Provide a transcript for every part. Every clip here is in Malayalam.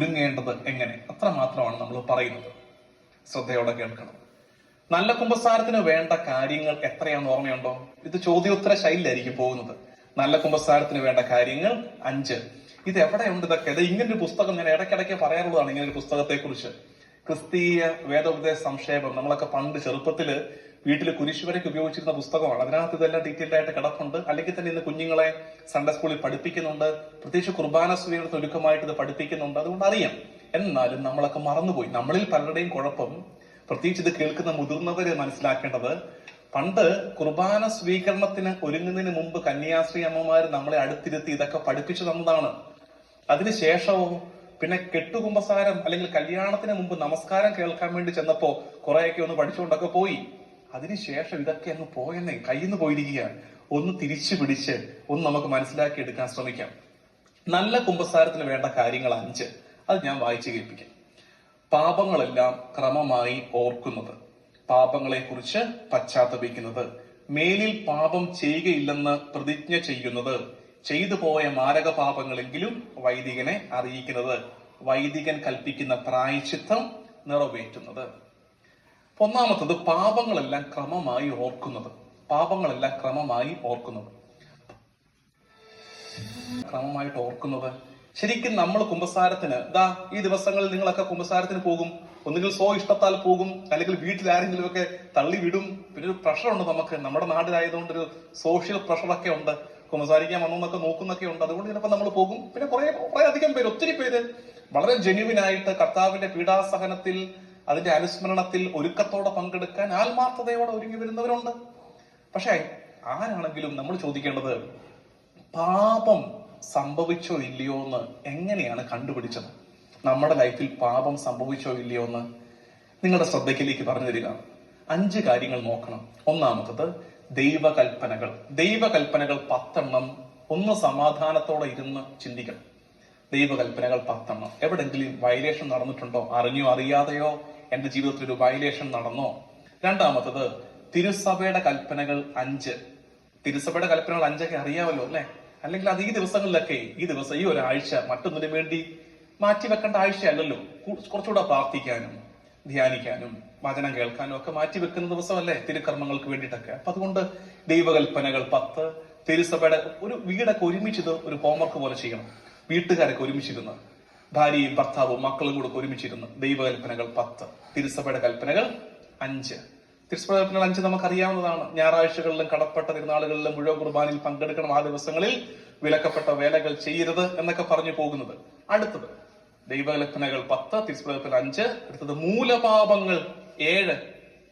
ഒരുങ്ങേണ്ടത് എങ്ങനെ? അത്ര മാത്രമാണ് നമ്മൾ പറയുന്നത്. ശ്രദ്ധയോടെ കേൾക്കണം. നല്ല കുമ്പസാരത്തിന് വേണ്ട കാര്യങ്ങൾ എത്രയാണെന്ന് ഓർമ്മയുണ്ടോ? ഇത് ചോദ്യോത്തര ശൈലിയിലായിരിക്കും പോകുന്നത്. നല്ല കുമ്പസാരത്തിന് വേണ്ട കാര്യങ്ങൾ അഞ്ച്. ഇത് എവിടെയുണ്ട് ഇതൊക്കെ? ഇത് ഇങ്ങനൊരു പുസ്തകം ഞാൻ ഇടയ്ക്കിടയ്ക്ക് പറയാറുള്ളതാണ് ഇങ്ങനൊരു പുസ്തകത്തെ കുറിച്ച് ക്രിസ്തീയ വേദോപദേശ സംക്ഷേപം നമ്മളൊക്കെ പണ്ട് ചെറുപ്പത്തിൽ വീട്ടിൽ കുരിശുവരയ്ക്ക് ഉപയോഗിച്ചിരുന്ന പുസ്തകമാണ്. അതിനകത്ത് ഇതെല്ലാം ഡീറ്റെയിൽഡ് ആയിട്ട് കിടപ്പുണ്ട്. അല്ലെങ്കിൽ തന്നെ ഇന്ന് കുഞ്ഞുങ്ങളെ സൺഡേ സ്കൂളിൽ പഠിപ്പിക്കുന്നുണ്ട്. പ്രത്യേകിച്ച് കുർബാന സ്വീകരണത്തിന് ഒരുക്കമായിട്ട് ഇത് പഠിപ്പിക്കുന്നുണ്ട്. അതുകൊണ്ട് അറിയാം. എന്നാലും നമ്മളൊക്കെ മറന്നുപോയി. നമ്മളിൽ പലരുടെയും കുഴപ്പം പ്രത്യേകിച്ച് ഇത് കേൾക്കുന്ന മുതിർന്നവര് മനസ്സിലാക്കേണ്ടത് പണ്ട് കുർബാന സ്വീകരണത്തിന് ഒരുങ്ങുന്നതിന് മുമ്പ് കന്യാസ്ത്രീ അമ്മമാർ നമ്മളെ അടുത്തിരുത്തി ഇതൊക്കെ പഠിപ്പിച്ചു തന്നതാണ്. അതിനുശേഷവും പിന്നെ കെട്ടുകുമ്പസാരം അല്ലെങ്കിൽ കല്യാണത്തിന് മുമ്പ് നമസ്കാരം കേൾക്കാൻ വേണ്ടി ചെന്നപ്പോ കുറെയൊക്കെ ഒന്ന് പഠിച്ചുകൊണ്ടൊക്കെ പോയി. അതിനുശേഷം ഇതൊക്കെ അങ്ങ് പോയെന്നേ കയ്യിൽ നിന്ന് പോയിരിക്കുകയാണ്. ഒന്ന് തിരിച്ചു പിടിച്ച് ഒന്ന് നമുക്ക് മനസ്സിലാക്കി എടുക്കാൻ ശ്രമിക്കാം. നല്ല കുമ്പസാരത്തിന് വേണ്ട കാര്യങ്ങൾ അഞ്ച്. അത് ഞാൻ വായിച്ചു കേൾപ്പിക്കാം. പാപങ്ങളെല്ലാം ക്രമമായി ഓർക്കുന്നത്. പാപങ്ങളെ കുറിച്ച് പശ്ചാത്തപിക്കുന്നത്. മേലിൽ പാപം ചെയ്യുകയില്ലെന്ന് പ്രതിജ്ഞ ചെയ്യുന്നത്. ചെയ്തു പോയ മാരക പാപങ്ങളെങ്കിലും വൈദികനെ അറിയിക്കുന്നത്. വൈദികൻ കൽപ്പിക്കുന്ന പ്രായച്ചിത്തം നിറവേറ്റുന്നത്. ഒന്നാമത്തത് പാപങ്ങളെല്ലാം ക്രമമായി ഓർക്കുന്നത്. പാപങ്ങളെല്ലാം ക്രമമായി ഓർക്കുന്നത്. ക്രമമായിട്ട് ഓർക്കുന്നത്. ശരിക്കും നമ്മൾ കുമ്പസാരത്തിന് ഇതാ ഈ ദിവസങ്ങളിൽ നിങ്ങളൊക്കെ കുമ്പസാരത്തിന് പോകും. ഒന്നുകിൽ സോ ഇഷ്ടത്താൽ പോകും അല്ലെങ്കിൽ വീട്ടിൽ ആരെങ്കിലും ഒക്കെ തള്ളി വിടും. പിന്നെ ഒരു പ്രഷറുണ്ട് നമുക്ക്. നമ്മുടെ നാട്ടിലായതുകൊണ്ട് ഒരു സോഷ്യൽ പ്രഷറൊക്കെ ഉണ്ട്. കുമ്പസാരിക്കാൻ വന്നൊക്കെ നോക്കുന്നൊക്കെ ഉണ്ട്. അതുകൊണ്ട് ചിലപ്പോൾ നമ്മൾ പോകും. പിന്നെ കുറെ കുറെ അധികം പേര് ഒത്തിരി പേര് വളരെ ജെന്യുവിനായിട്ട് കർത്താവിന്റെ പീഡാസഹനത്തിൽ അതിന്റെ അനുസ്മരണത്തിൽ ഒരുക്കത്തോടെ പങ്കെടുക്കാൻ ആത്മാർത്ഥതയോടെ ഒരുങ്ങി വരുന്നവരുണ്ട്. പക്ഷേ ആരാണെങ്കിലും നമ്മൾ ചോദിക്കേണ്ടത് പാപം സംഭവിച്ചോ ഇല്ലയോ എന്ന് എങ്ങനെയാണ് കണ്ടുപിടിച്ചത്? നമ്മുടെ ലൈഫിൽ പാപം സംഭവിച്ചോ ഇല്ലയോ എന്ന് നിങ്ങളുടെ ശ്രദ്ധയ്ക്കിലേക്ക് പറഞ്ഞു തരിക. അഞ്ച് കാര്യങ്ങൾ നോക്കണം. ഒന്നാമത്തത് ദൈവകൽപ്പനകൾ. ദൈവകൽപ്പനകൾ പത്തെണ്ണം ഒന്ന് സമാധാനത്തോടെ ഇരുന്ന് ചിന്തിക്കണം. ദൈവകൽപ്പനകൾ പത്തെണ്ണം. എവിടെങ്കിലും വയലേഷൻ നടന്നിട്ടുണ്ടോ? അറിഞ്ഞോ അറിയാതെയോ? എന്റെ ജീവിതത്തിൽ ഒരു വയലേഷൻ നടന്നോ? രണ്ടാമത്തത് തിരുസഭയുടെ കൽപ്പനകൾ അഞ്ച്. തിരുസഭയുടെ കൽപ്പനകൾ അഞ്ചൊക്കെ അറിയാമല്ലോ അല്ലെ? അല്ലെങ്കിൽ അത് ഈ ദിവസങ്ങളിലൊക്കെ ഈ ദിവസം ഈ ഒരാഴ്ച മറ്റൊന്നിനു വേണ്ടി മാറ്റിവെക്കേണ്ട ആഴ്ചയല്ലല്ലോ. കുറച്ചുകൂടെ പ്രാർത്ഥിക്കാനും ധ്യാനിക്കാനും വചനം കേൾക്കാനും ഒക്കെ മാറ്റി മാറ്റിവെക്കുന്ന ദിവസമല്ലേ തിരുക്കർമ്മങ്ങൾക്ക് വേണ്ടിയിട്ടൊക്കെ. അപ്പൊ അതുകൊണ്ട് ദൈവകൽപ്പനകൾ പത്ത് തിരുസഭയുടെ ഒരു വീടൊക്കെ ഒരുമിച്ചിത് ഒരു ഹോംവർക്ക് പോലെ ചെയ്യണം. വീട്ടുകാരൊക്കെ ഒരുമിച്ചിരുന്ന് ഭാര്യയും ഭർത്താവും മക്കളും കൂടെ ഒരുമിച്ചിരുന്ന്. ദൈവകൽപ്പനകൾ പത്ത്. തിരുസഭയുടെ കൽപ്പനകൾ അഞ്ച്. തിരുസഭയുടെ കൽപ്പനകൾ അഞ്ച് നമുക്കറിയാവുന്നതാണ്. ഞായറാഴ്ചകളിലും കടപ്പെട്ട തിരുനാളുകളിലും മുഴുവൻ കുർബാനയിൽ പങ്കെടുക്കണം ആ ദിവസങ്ങളിൽ വിലക്കപ്പെട്ട വേലകൾ ചെയ്യരുത് എന്നൊക്കെ പറഞ്ഞു പോകുന്നത്. അടുത്തത് ദൈവകൽപ്പനകൾ പത്ത് തിരുസഭകൾ അഞ്ച്. അടുത്തത് മൂലപാപങ്ങൾ ഏഴ്.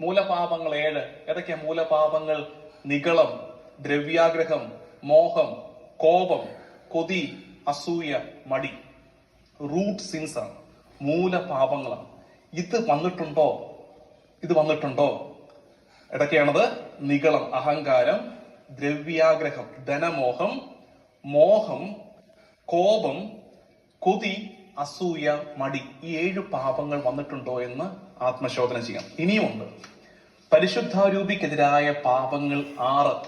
മൂലപാപങ്ങൾ ഏഴ്. ഏതൊക്കെയാ മൂലപാപങ്ങൾ? നികളം ദ്രവ്യാഗ്രഹം മോഹം കോപം കൊതി അസൂയ മടി. റൂട്ട് സിൻസ് ആണ് മൂലപാപങ്ങളാണ്. ഇത് വന്നിട്ടുണ്ടോ? ഇത് വന്നിട്ടുണ്ടോ? ഇടയ്ക്കാണത് നികളം അഹങ്കാരം ദ്രവ്യാഗ്രഹം ധനമോഹം മോഹം കോപം കൊതി അസൂയ മടി. ഈ ഏഴ് പാപങ്ങൾ വന്നിട്ടുണ്ടോ എന്ന് ആത്മശോധന ചെയ്യാം. ഇനിയുമുണ്ട്. പരിശുദ്ധാരൂപിക്കെതിരായ പാപങ്ങൾ ആറ്.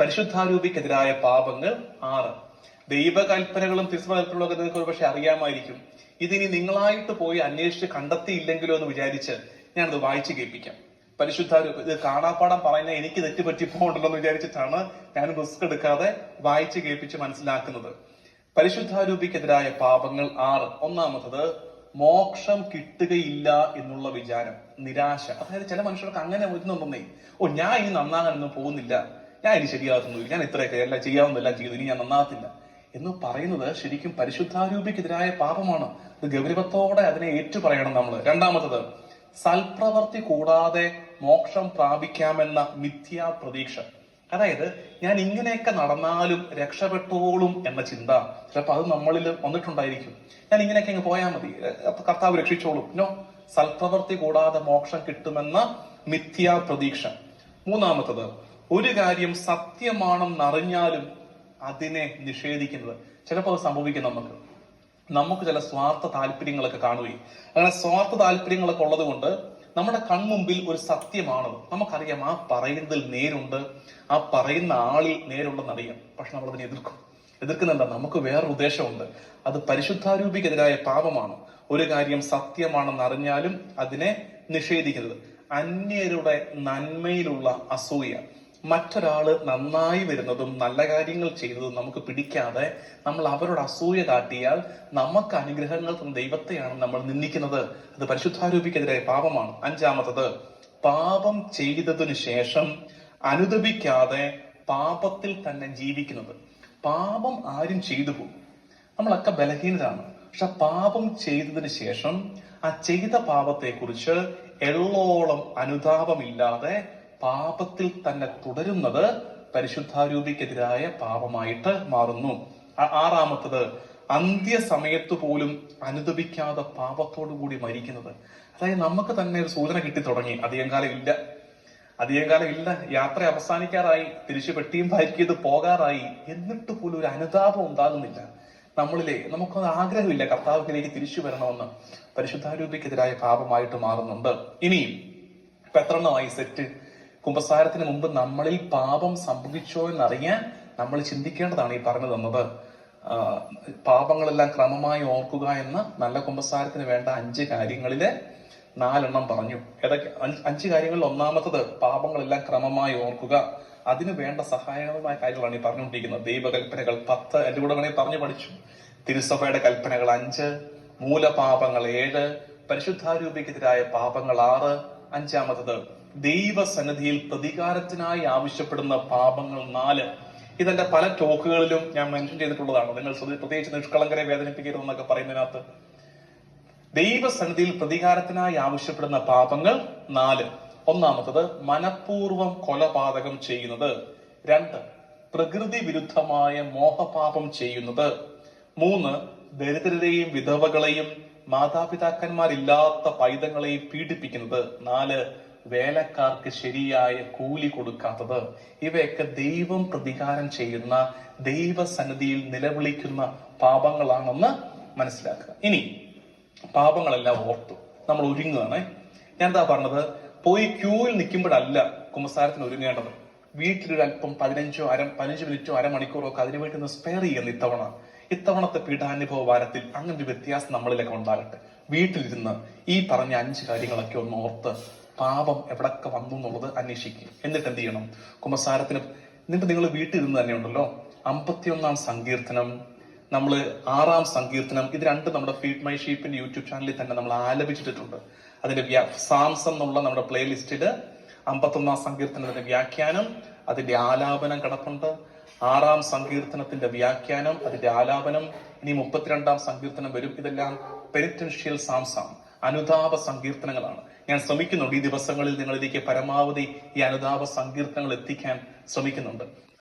പരിശുദ്ധാരൂപിക്കെതിരായ പാപങ്ങൾ ആറ്. ദൈവകൽപ്പനകളും തിരുസഭകൽപ്പനകളും ഒക്കെ നിങ്ങൾക്ക് ഒരുപക്ഷെ അറിയാമായിരിക്കും. ഇതിനി നിങ്ങളായിട്ട് പോയി അന്വേഷിച്ച് കണ്ടെത്തിയില്ലെങ്കിലോ എന്ന് വിചാരിച്ച് ഞാനത് വായിച്ചു കേൾപ്പിക്കാം. പരിശുദ്ധ ഇത് കാണാപ്പാടം പറയുന്ന എനിക്ക് തെറ്റുപറ്റിപ്പോണ്ടല്ലോ എന്ന് വിചാരിച്ചിട്ടാണ് ഞാൻ റിസ്ക് എടുക്കാതെ വായിച്ച് കേൾപ്പിച്ച് മനസ്സിലാക്കുന്നത്. പരിശുദ്ധാരൂപിക്കെതിരായ പാപങ്ങൾ ആറ്. ഒന്നാമത്തത് മോക്ഷം കിട്ടുകയില്ല എന്നുള്ള വിചാരം. നിരാശ. അതായത് ചില മനുഷ്യർക്ക് അങ്ങനെ വരുന്നുണ്ടെന്നേ. ഓ ഞാൻ ഇനി നന്നാകാനൊന്നും പോകുന്നില്ല. ഞാൻ ഇനി ശരിയാകത്തൊന്നുമില്ല. ഞാൻ ഇത്രയൊക്കെ എല്ലാം ചെയ്യാവുന്നതെല്ലാം ചെയ്തു. ഇനി ഞാൻ നന്നാകത്തില്ല. എന്ന് പറയുന്നത് ശരിക്കും പരിശുദ്ധാരൂപിക്കെതിരായ പാപമാണ്. ഇത് ഗൗരവത്തോടെ അതിനെ ഏറ്റു പറയണം നമ്മൾ രണ്ടാമത്തത് സൽപ്രവർത്തി കൂടാതെ മോക്ഷം പ്രാപിക്കാമെന്ന മിഥ്യാ പ്രതീക്ഷ. അതായത് ഞാൻ ഇങ്ങനെയൊക്കെ നടന്നാലും രക്ഷപ്പെട്ടോളും എന്ന ചിന്ത. ചിലപ്പോൾ അത് നമ്മളിൽ വന്നിട്ടുണ്ടായിരിക്കും. ഞാൻ ഇങ്ങനെയൊക്കെ അങ്ങ് പോയാൽ മതി. കർത്താവ് രക്ഷിച്ചോളും. നോ. സൽപ്രവർത്തി കൂടാതെ മോക്ഷം കിട്ടുമെന്ന മിഥ്യാ പ്രതീക്ഷ. മൂന്നാമത്തത് ഒരു കാര്യം സത്യമാണെന്നറിഞ്ഞാലും അതിനെ നിഷേധിക്കുന്നത്. ചിലപ്പോൾ അത് സംഭവിക്കും നമുക്ക്. നമുക്ക് ചില സ്വാർത്ഥ താല്പര്യങ്ങളൊക്കെ കാണുകയും അങ്ങനെ സ്വാർത്ഥ താല്പര്യങ്ങളൊക്കെ ഉള്ളത് കൊണ്ട് നമ്മുടെ കൺമുമ്പിൽ ഒരു സത്യമാണത്. നമുക്കറിയാം ആ പറയുന്നതിൽ നേരുണ്ട് ആ പറയുന്ന ആളിൽ നേരുണ്ടെന്ന് അറിയാം. പക്ഷെ നമ്മൾ അതിനെ എതിർക്കും എതിർക്കുന്നില്ല നമുക്ക് വേറൊരു ഉദ്ദേശമുണ്ട്. അത് പരിശുദ്ധാരൂപിക്കെതിരായ പാപമാണ്. ഒരു കാര്യം സത്യമാണെന്ന് അറിഞ്ഞാലും അതിനെ നിഷേധിക്കുന്നത് അന്യരുടെ നന്മയിലുള്ള അസൂയ മറ്റൊരാൾ നന്നായി വരുന്നതും നല്ല കാര്യങ്ങൾ ചെയ്തതും നമുക്ക് പിടിക്കാതെ നമ്മൾ അവരോട് അസൂയ കാട്ടിയാൽ നമുക്ക് അനുഗ്രഹങ്ങൾ തന്ന ദൈവത്തെയാണ് നമ്മൾ നിന്ദിക്കുന്നത്. അത് പരിശുദ്ധാരൂപിക്കെതിരായ പാപമാണ്. അഞ്ചാമത്തത് പാപം ചെയ്തതിനു ശേഷം അനുദപിക്കാതെ പാപത്തിൽ തന്നെ ജീവിക്കുന്നത്. പാപം ആരും ചെയ്തു പോകും നമ്മളൊക്കെ ബലഹീനരാണ്. പക്ഷെ പാപം ചെയ്തതിന് ശേഷം ആ ചെയ്ത പാപത്തെക്കുറിച്ച് എള്ളോളം അനുതാപമില്ലാതെ പാപത്തിൽ തന്നെ തുടരുന്നത് പരിശുദ്ധാരൂപിക്കെതിരായ പാപമായിട്ട് മാറുന്നു. ആറാമത്തത് അന്ത്യസമയത്ത് പോലും അനുദപിക്കാതെ പാപത്തോടു കൂടി മരിക്കുന്നത്. അതായത് നമുക്ക് തന്നെ ഒരു സൂചന കിട്ടി തുടങ്ങി. അധികം കാലം ഇല്ല. അധികം കാലം ഇല്ല. യാത്ര അവസാനിക്കാറായി. തിരിച്ചു പെട്ടിയും ഭാരിക്കത് പോകാറായി. എന്നിട്ട് പോലും ഒരു അനുതാപം ഉണ്ടാകുന്നില്ല. നമ്മളിലെ നമുക്കൊന്നും ആഗ്രഹമില്ല കർത്താവിലേക്ക് തിരിച്ചു വരണമെന്ന്. പരിശുദ്ധാരൂപിക്കെതിരായ പാപമായിട്ട് മാറുന്നുണ്ട്. ഇനിയും പെത്രണ്ണമായി സെറ്റ്. കുംഭസാരത്തിന് മുമ്പ് നമ്മളിൽ പാപം സംഭവിച്ചോ എന്നറിയാൻ നമ്മൾ ചിന്തിക്കേണ്ടതാണ് ഈ പറഞ്ഞു തന്നത് പാപങ്ങളെല്ലാം ക്രമമായി ഓർക്കുക എന്ന നല്ല കുംഭസാരത്തിന് വേണ്ട അഞ്ച് കാര്യങ്ങളിൽ നാലെണ്ണം പറഞ്ഞു. ഏതൊക്കെ? അഞ്ച് കാര്യങ്ങളിൽ ഒന്നാമത്തത് പാപങ്ങളെല്ലാം ക്രമമായി ഓർക്കുക. അതിന് വേണ്ട സഹായകമായ കാര്യങ്ങളാണ് ഈ പറഞ്ഞുകൊണ്ടിരിക്കുന്നത്. ദൈവകൽപ്പനകൾ പത്ത് എന്റെ കൂടെ വേണമെങ്കിൽ പറഞ്ഞു പഠിച്ചു. തിരുസഭയുടെ കൽപ്പനകൾ അഞ്ച് മൂലപാപങ്ങൾ ഏഴ് പരിശുദ്ധാരൂപിക്കെതിരായ പാപങ്ങൾ ആറ് അഞ്ചാമത്തത് ദൈവസന്നിധിയിൽ പ്രതികാരത്തിനായി ആവശ്യപ്പെടുന്ന പാപങ്ങൾ നാല്. ഇതെന്റെ പല ടോക്കുകളിലും ഞാൻ മെൻഷൻ ചെയ്തിട്ടുള്ളതാണ്. നിങ്ങൾ പ്രത്യേകിച്ച് നിഷ്കളങ്കരെ വേദനിപ്പിക്കരുതെന്നൊക്കെ പറയുന്നതിനകത്ത്. ദൈവസന്നിധിയിൽ പ്രതികാരത്തിനായി ആവശ്യപ്പെടുന്ന പാപങ്ങൾ നാല്. ഒന്നാമത്തത് മനഃപൂർവം കൊലപാതകം ചെയ്യുന്നത്. രണ്ട് പ്രകൃതി വിരുദ്ധമായ മോഹപാപം ചെയ്യുന്നത്. മൂന്ന് ദരിദ്രരെയും വിധവകളെയും മാതാപിതാക്കന്മാരില്ലാത്ത പൈതങ്ങളെയും പീഡിപ്പിക്കുന്നത്. നാല് വേലക്കാർക്ക് ശരിയായ കൂലി കൊടുക്കാത്തത്. ഇവയൊക്കെ ദൈവം പ്രതികാരം ചെയ്യുന്ന ദൈവസന്നിധിയിൽ നിലവിളിക്കുന്ന പാപങ്ങളാണെന്ന് മനസ്സിലാക്കുക. ഇനി പാപങ്ങളെല്ലാം ഓർത്തു. നമ്മൾ ഒരുങ്ങുകയാണ്. ഞാൻ എന്താ പറഞ്ഞത്? പോയി ക്യൂവിൽ നിൽക്കുമ്പോഴല്ല കുമ്പസാരത്തിന് ഒരുങ്ങേണ്ടത്. വീട്ടിലൊരു അല്പം പതിനഞ്ചോ അര പതിനഞ്ച് മിനിറ്റോ അരമണിക്കൂറോ ഒക്കെ അതിനുവേണ്ടി ഒന്ന് സ്പെയർ ചെയ്യുന്ന ഇത്തവണ. ഇത്തവണത്തെ പീഠാനുഭവ വാരത്തിൽ അങ്ങനെ ഒരു വ്യത്യാസം നമ്മളിലൊക്കെ ഉണ്ടാകട്ടെ. വീട്ടിലിരുന്ന് ഈ പറഞ്ഞ അഞ്ച് കാര്യങ്ങളൊക്കെ ഒന്ന് ഓർത്ത് പാപം എവിടൊക്കെ വന്നു എന്നുള്ളത് അന്വേഷിക്കുക എന്നിട്ട് എന്ത് ചെയ്യണം? കുമ്പസാരത്തിന് എന്നിട്ട് നിങ്ങൾ വീട്ടിൽ വീട്ടിലിരുന്ന് തന്നെ ഉണ്ടല്ലോ. അമ്പത്തിയൊന്നാം സങ്കീർത്തനം നമ്മൾ ആറാം സങ്കീർത്തനം ഇത് രണ്ടും നമ്മുടെ ഫീഡ് മൈ ഷീപ്പിന്റെ യൂട്യൂബ് ചാനലിൽ തന്നെ നമ്മൾ ആലപിച്ചിട്ടുണ്ട്. അതിന്റെ സാംസ് എന്നുള്ള നമ്മുടെ പ്ലേലിസ്റ്റിൽ അമ്പത്തൊന്നാം സങ്കീർത്തനത്തിന്റെ വ്യാഖ്യാനം അതിന്റെ ആലാപനം കിടപ്പുണ്ട്. ആറാം സങ്കീർത്തനത്തിന്റെ വ്യാഖ്യാനം അതിന്റെ ആലാപനം ഇനി മുപ്പത്തിരണ്ടാം സങ്കീർത്തനം വരും. ഇതെല്ലാം പെരിറ്റൻഷ്യൽ സാംസ് ആണ് അനുതാപ സങ്കീർത്തനങ്ങളാണ്. ഞാൻ ശ്രമിക്കുന്നുണ്ട്. ഈ ദിവസങ്ങളിൽ നിങ്ങളിലേക്ക് പരമാവധി ഈ അനുതാപ സങ്കീർത്തനങ്ങൾ എത്തിക്കാൻ ശ്രമിക്കുന്നുണ്ട്.